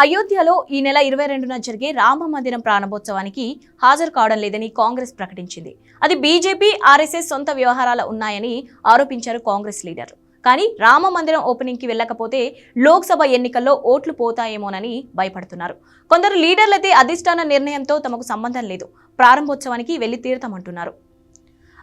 అయోధ్యలో ఈ నెల ఇరవై రెండున జరిగే రామ మందిరం ప్రారంభోత్సవానికి హాజరు కావడం లేదని కాంగ్రెస్ ప్రకటించింది. అది బీజేపీ ఆర్ఎస్ఎస్ సొంత వ్యవహారాలు ఉన్నాయని ఆరోపించారు కాంగ్రెస్ లీడర్. కానీ రామ మందిరం ఓపెనింగ్కి వెళ్ళకపోతే లోక్సభ ఎన్నికల్లో ఓట్లు పోతాయేమోనని భయపడుతున్నారు. కొందరు లీడర్లైతే అధిష్టాన నిర్ణయంతో తమకు సంబంధం లేదు. ప్రారంభోత్సవానికి వెళ్ళి తీరతామంటున్నారు.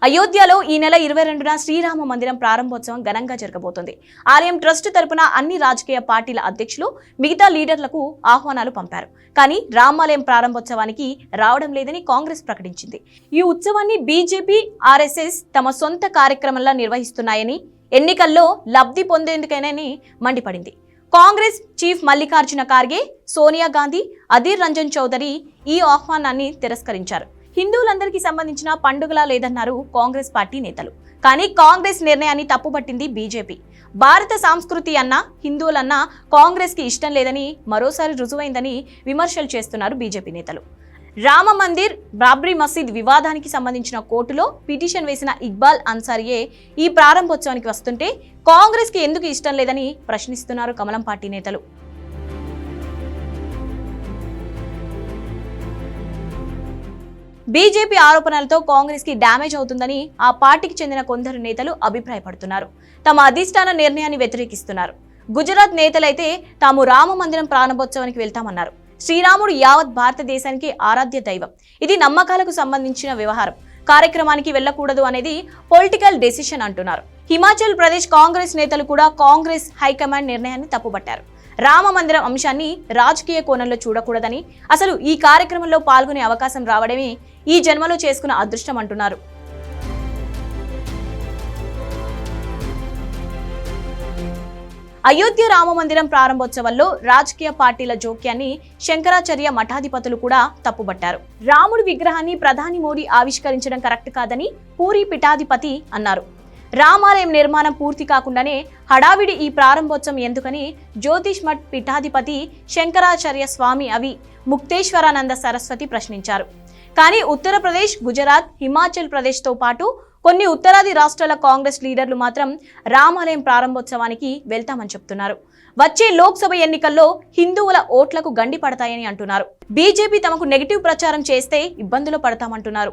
అయోధ్యలో ఈ నెల ఇరవై రెండున శ్రీరామ మందిరం ప్రారంభోత్సవం ఘనంగా జరగబోతోంది. ఆలయం ట్రస్ట్ తరపున అన్ని రాజకీయ పార్టీల అధ్యక్షులు మిగతా లీడర్లకు ఆహ్వానాలు పంపారు. కానీ రామాలయం ప్రారంభోత్సవానికి రావడం లేదని కాంగ్రెస్ ప్రకటించింది. ఈ ఉత్సవాన్ని బీజేపీ ఆర్ఎస్ఎస్ తమ సొంత కార్యక్రమంలా నిర్వహిస్తున్నాయని ఎన్నికల్లో లబ్ధి పొందేందుకేనని మండిపడింది. కాంగ్రెస్ చీఫ్ మల్లికార్జున ఖార్గే సోనియా గాంధీ అధీర్ రంజన్ చౌదరి ఈ ఆహ్వానాన్ని తిరస్కరించారు. హిందువులందరికీ సంబంధించిన పండుగలా లేదన్నారు కాంగ్రెస్ పార్టీ నేతలు. కానీ కాంగ్రెస్ నిర్ణయాన్ని తప్పుపట్టింది బీజేపీ. భారత సంస్కృతి అన్న హిందువులన్నా కాంగ్రెస్కి ఇష్టం లేదని మరోసారి రుజువైందని విమర్శలు చేస్తున్నారు బీజేపీ నేతలు. రామ మందిర్ బాబ్రీ మసీద్ వివాదానికి సంబంధించిన కోర్టులో పిటిషన్ వేసిన ఇక్బాల్ అన్సారియే ఈ ప్రారంభోత్సవానికి వస్తుంటే కాంగ్రెస్కి ఎందుకు ఇష్టం లేదని ప్రశ్నిస్తున్నారు కమలం పార్టీ నేతలు. బీజేపీ ఆరోపణలతో కాంగ్రెస్కి డ్యామేజ్ అవుతుందని ఆ పార్టీకి చెందిన కొందరు నేతలు అభిప్రాయపడుతున్నారు. తమ అధిష్టాన నిర్ణయాన్ని వ్యతిరేకిస్తున్నారు. గుజరాత్ నేతలైతే తాము రామ మందిరం ప్రారంభోత్సవానికి వెళ్తామన్నారు. శ్రీరాముడు యావత్ భారతదేశానికి ఆరాధ్య దైవం. ఇది నమ్మకాలకు సంబంధించిన వ్యవహారం. కార్యక్రమానికి వెళ్ళకూడదు అనేది పొలిటికల్ డెసిషన్ అంటున్నారు. హిమాచల్ ప్రదేశ్ కాంగ్రెస్ నేతలు కూడా కాంగ్రెస్ హైకమాండ్ నిర్ణయాన్ని తప్పుపట్టారు. రామ మందిరం అంశాన్ని రాజకీయ కోణంలో చూడకూడదని అసలు ఈ కార్యక్రమంలో పాల్గొనే అవకాశం రావడమే ఈ జన్మలో చేసుకున్న అదృష్టం అంటున్నారు. అయోధ్య రామ మందిరం ప్రారంభోత్సవంలో రాజకీయ పార్టీల జోక్యాన్ని శంకరాచార్య మఠాధిపతులు కూడా తప్పుబట్టారు. రాముడి విగ్రహాన్ని ప్రధాని మోడీ ఆవిష్కరించడం కరెక్ట్ కాదని పూరి పిఠాధిపతి అన్నారు. రామాలయం నిర్మాణం పూర్తి కాకుండానే హడావిడి ఈ ప్రారంభోత్సవం ఎందుకని జ్యోతిష్ మఠ్ పీఠాధిపతి శంకరాచార్య స్వామి అవి ముక్తేశ్వరానంద సరస్వతి ప్రశ్నించారు. కానీ ఉత్తరప్రదేశ్ గుజరాత్ హిమాచల్ ప్రదేశ్తో పాటు కొన్ని ఉత్తరాది రాష్ట్రాల కాంగ్రెస్ లీడర్లు మాత్రం రామాలయం ప్రారంభోత్సవానికి వెళ్తామని చెప్తున్నారు. వచ్చే లోక్సభ ఎన్నికల్లో హిందువుల ఓట్లకు గండి పడతాయని అంటున్నారు. బీజేపీ తమకు నెగిటివ్ ప్రచారం చేస్తే ఇబ్బందులు పడతామంటున్నారు.